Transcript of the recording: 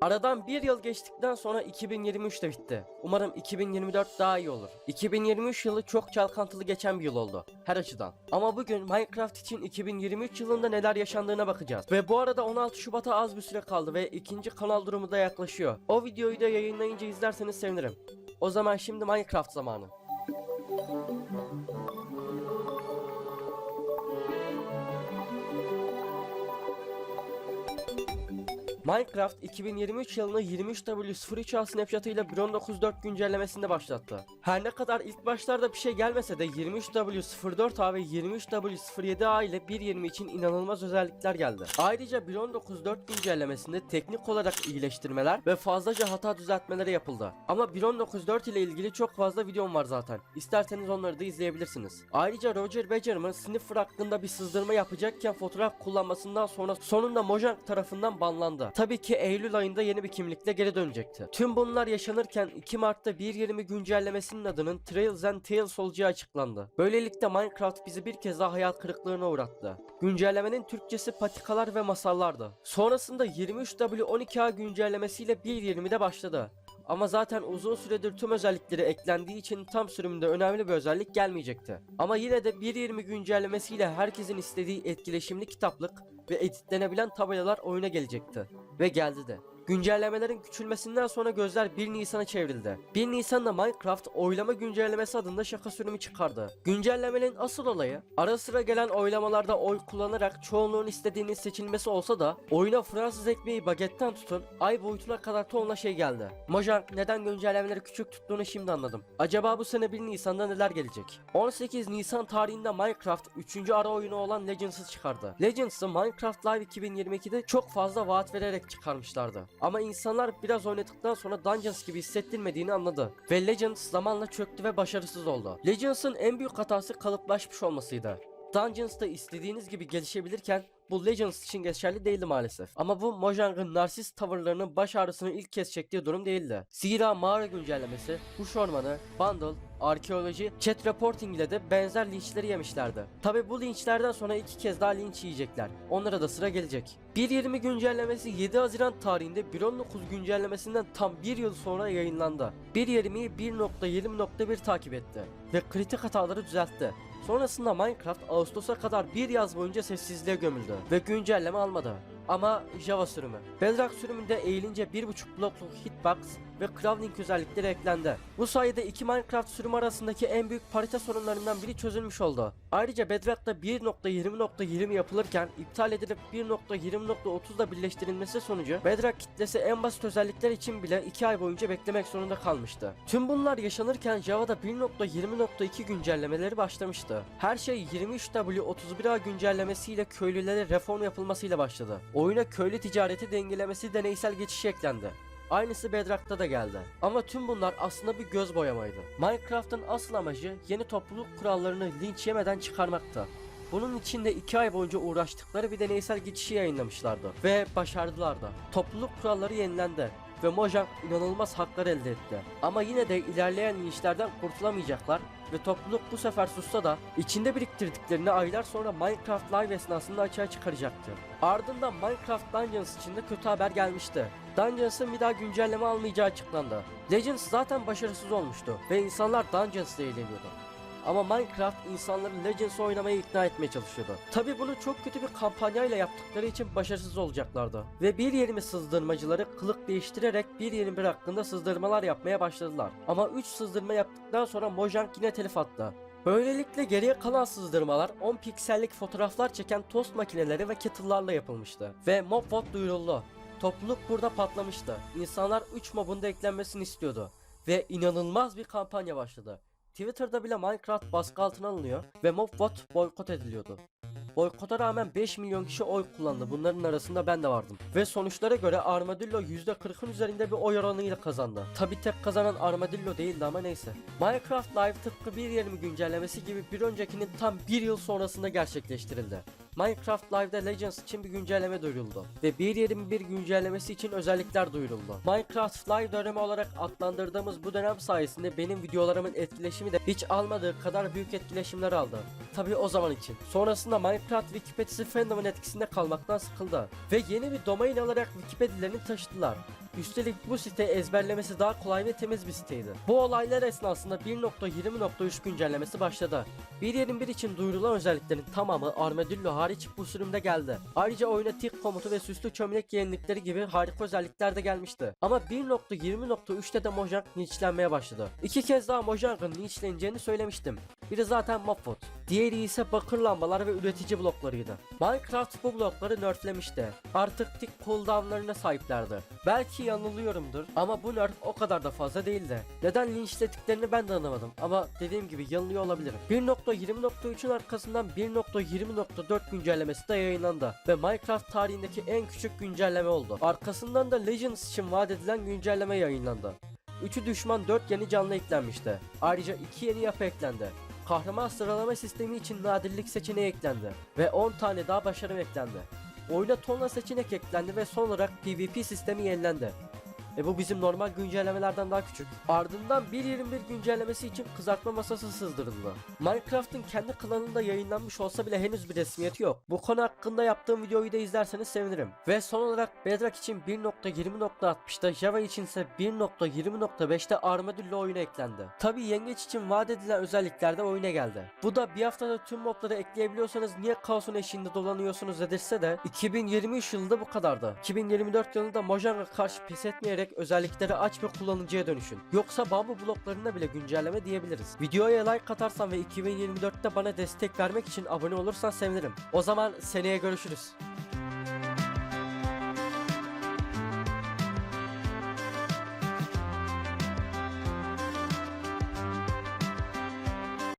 Aradan bir yıl geçtikten sonra 2023 de bitti. Umarım 2024 daha iyi olur. 2023 yılı çok çalkantılı geçen bir yıl oldu. Her açıdan. Ama bugün Minecraft için 2023 yılında neler yaşandığına bakacağız. Ve bu arada 16 Şubat'a az bir süre kaldı ve ikinci kanal durumu da yaklaşıyor. O videoyu da yayınlayınca izlerseniz sevinirim. O zaman şimdi Minecraft zamanı. Minecraft 2023 yılını 23W03A Snapchat ile 1.19.4 güncellemesinde başlattı. Her ne kadar ilk başlarda bir şey gelmese de 23W04A ve 23W07A ile 1.20 için inanılmaz özellikler geldi. Ayrıca 1.19.4 güncellemesinde teknik olarak iyileştirmeler ve fazlaca hata düzeltmeleri yapıldı. Ama 1.19.4 ile ilgili çok fazla videom var zaten. İsterseniz onları da izleyebilirsiniz. Ayrıca Roger Beckerman Sniffer hakkında bir sızdırma yapacakken fotoğraf kullanmasından sonra sonunda Mojang tarafından banlandı. Tabii ki Eylül ayında yeni bir kimlikle geri dönecekti. Tüm bunlar yaşanırken 2 Mart'ta 1.20 güncellemesinin adının Trails and Tales olacağı açıklandı. Böylelikle Minecraft bizi bir kez daha hayal kırıklığına uğrattı. Güncellemenin Türkçesi patikalar ve masallardı. Sonrasında 23W12A güncellemesiyle 1.20'de başladı. Ama zaten uzun süredir tüm özellikleri eklendiği için tam sürümünde önemli bir özellik gelmeyecekti. Ama yine de 1.20 güncellemesiyle herkesin istediği etkileşimli kitaplık ve editlenebilen tabelalar oyuna gelecekti. Ve geldi de. Güncellemelerin küçülmesinden sonra gözler 1 Nisan'a çevrildi. 1 Nisan'da Minecraft oylama güncellemesi adında şaka sürümü çıkardı. Güncellemenin asıl olayı ara sıra gelen oylamalarda oy kullanarak çoğunluğun istediğinin seçilmesi olsa da oyuna Fransız ekmeği bagetten tutun ay boyutuna kadar tonla şey geldi. Mojang neden güncellemeleri küçük tuttuğunu şimdi anladım. Acaba bu sene 1 Nisan'da neler gelecek? 18 Nisan tarihinde Minecraft 3. ara oyunu olan Legends'ı çıkardı. Legends'ı Minecraft Live 2022'de çok fazla vaat vererek çıkarmışlardı. Ama insanlar biraz oynadıktan sonra Dungeons gibi hissettirmediğini anladı. Ve Legends zamanla çöktü ve başarısız oldu. Legends'ın en büyük hatası kalıplaşmış olmasıydı. Dungeons'ta istediğiniz gibi gelişebilirken bu Legends için geçerli değildi maalesef. Ama bu Mojang'ın narsist tavırlarının baş ağrısını ilk kez çektiği durum değildi. Zira mağara güncellemesi, kuş ormanı, bundle, arkeoloji, chat reporting ile de benzer linçleri yemişlerdi. Tabi bu linçlerden sonra iki kez daha linç yiyecekler. Onlara da sıra gelecek. 1.20 güncellemesi 7 Haziran tarihinde 1.19 güncellemesinden tam bir yıl sonra yayınlandı. 1.20'yi 1.20.1 takip etti ve kritik hataları düzeltti. Sonrasında Minecraft Ağustos'a kadar bir yaz boyunca sessizliğe gömüldü ve güncelleme almadı. Ama Java sürümü. Bedrock sürümünde eğilince 1.5 blokluk hitbox ve crafting özellikleri eklendi. Bu sayede iki Minecraft sürümü arasındaki en büyük parite sorunlarından biri çözülmüş oldu. Ayrıca Bedrock'ta 1.20.20 yapılırken iptal edilip 1.20.30'da birleştirilmesi sonucu Bedrock kitlesi en basit özellikler için bile 2 ay boyunca beklemek zorunda kalmıştı. Tüm bunlar yaşanırken Java'da 1.20.2 güncellemeleri başlamıştı. Her şey 23W31A güncellemesiyle köylülere reform yapılmasıyla başladı. Oyuna köylü ticareti dengelemesi deneysel geçişi eklendi. Aynısı Bedrock'ta da geldi. Ama tüm bunlar aslında bir göz boyamaydı. Minecraft'ın asıl amacı yeni topluluk kurallarını linç yemeden çıkarmakta. Bunun için de 2 ay boyunca uğraştıkları bir deneysel geçişi yayınlamışlardı. Ve başardılar da. Topluluk kuralları yenilendi ve Mojang inanılmaz haklar elde etti. Ama yine de ilerleyen linçlerden kurtulamayacaklar ve topluluk bu sefer sussa da içinde biriktirdiklerini aylar sonra Minecraft Live esnasında açığa çıkaracaktı. Ardından Minecraft Dungeons için de kötü haber gelmişti. Dungeons'ın bir daha güncelleme almayacağı açıklandı. Legends zaten başarısız olmuştu ve insanlar Dungeons'la eğleniyordu. Ama Minecraft insanları Legends oynamaya ikna etmeye çalışıyordu. Tabi bunu çok kötü bir kampanyayla yaptıkları için başarısız olacaklardı. Ve bir yerimi sızdırmacıları kılık değiştirerek bir yerim hakkında sızdırmalar yapmaya başladılar. Ama 3 sızdırma yaptıktan sonra Mojang yine telif attı. Böylelikle geriye kalan sızdırmalar 10 piksellik fotoğraflar çeken tost makineleri ve kettle'larla yapılmıştı. Ve Mobvot duyuruldu. Topluluk burada patlamıştı. İnsanlar 3 mobun da eklenmesini istiyordu. Ve inanılmaz bir kampanya başladı. Twitter'da bile Minecraft baskı altına alınıyor ve Mobvot boykot ediliyordu. Boykota rağmen 5 milyon kişi oy kullandı. Bunların arasında ben de vardım. Ve sonuçlara göre Armadillo %40'ın üzerinde bir oy oranıyla kazandı. Tabi tek kazanan Armadillo değildi ama neyse. Minecraft Live tıpkı 1.20 güncellemesi gibi bir öncekinin tam bir yıl sonrasında gerçekleştirildi. Minecraft Live'da Legends için bir güncelleme duyuruldu ve 1.21 güncellemesi için özellikler duyuruldu. Minecraft Live dönemi olarak adlandırdığımız bu dönem sayesinde benim videolarımın etkileşimi de hiç almadığı kadar büyük etkileşimler aldı. Tabi o zaman için. Sonrasında Minecraft Wikipedia'sı fandom'un etkisinde kalmaktan sıkıldı ve yeni bir domain alarak Wikipedia'lerini taşıdılar. Üstelik bu site ezberlemesi daha kolay ve temiz bir siteydi. Bu olaylar esnasında 1.20.3 güncellemesi başladı. 1.21 için duyurulan özelliklerin tamamı Armadillo hariç bu sürümde geldi. Ayrıca oyuna tik komutu ve süslü çömlek yenilikleri gibi harika özellikler de gelmişti. Ama 1.20.3'te de Mojang linçlenmeye başladı. İki kez daha Mojang'ın linçleneceğini söylemiştim. Biri zaten Mopfot. Diğeri ise bakır lambalar ve üretici bloklarıydı. Minecraft bu blokları nerflemişti. Artık tik cooldownlarına sahiplerdi. Belki yanılıyorumdur ama bu nerf o kadar da fazla değildi. Neden linçlediklerini ben de anlamadım ama dediğim gibi yanılıyor olabilirim. 1.20.3'ün arkasından 1.20.4 güncellemesi de yayınlandı ve Minecraft tarihindeki en küçük güncelleme oldu. Arkasından da Legends için vaat edilen güncelleme yayınlandı. 3'ü düşman 4 yeni canlı eklenmişti. Ayrıca 2 yeni yapı eklendi. Kahraman sıralama sistemi için nadirlik seçeneği eklendi ve 10 tane daha başarım eklendi. Oyuna tonla seçenek eklendi ve son olarak PvP sistemi yenilendi. Ve bu bizim normal güncellemelerden daha küçük. Ardından 1.21 güncellemesi için kızartma masası sızdırıldı. Minecraft'ın kendi kanalında yayınlanmış olsa bile henüz bir resmiyeti yok. Bu konu hakkında yaptığım videoyu da izlerseniz sevinirim. Ve son olarak Bedrock için 1.20.60'da Java için ise 1.20.5'te Armadillo oyuna eklendi. Tabi yengeç için vaat edilen özellikler de oyuna geldi. Bu da bir haftada tüm mobları ekleyebiliyorsanız niye kaosun eşiğinde dolanıyorsunuz dedirse de 2023 yılında bu kadardı. 2024 yılında Mojang'a karşı pes etmeyerek özellikleri aç ve kullanıcıya dönüşün. Yoksa bambu bloklarına bile güncelleme diyebiliriz. Videoya like atarsan ve 2024'te bana destek vermek için abone olursan sevinirim. O zaman seneye görüşürüz.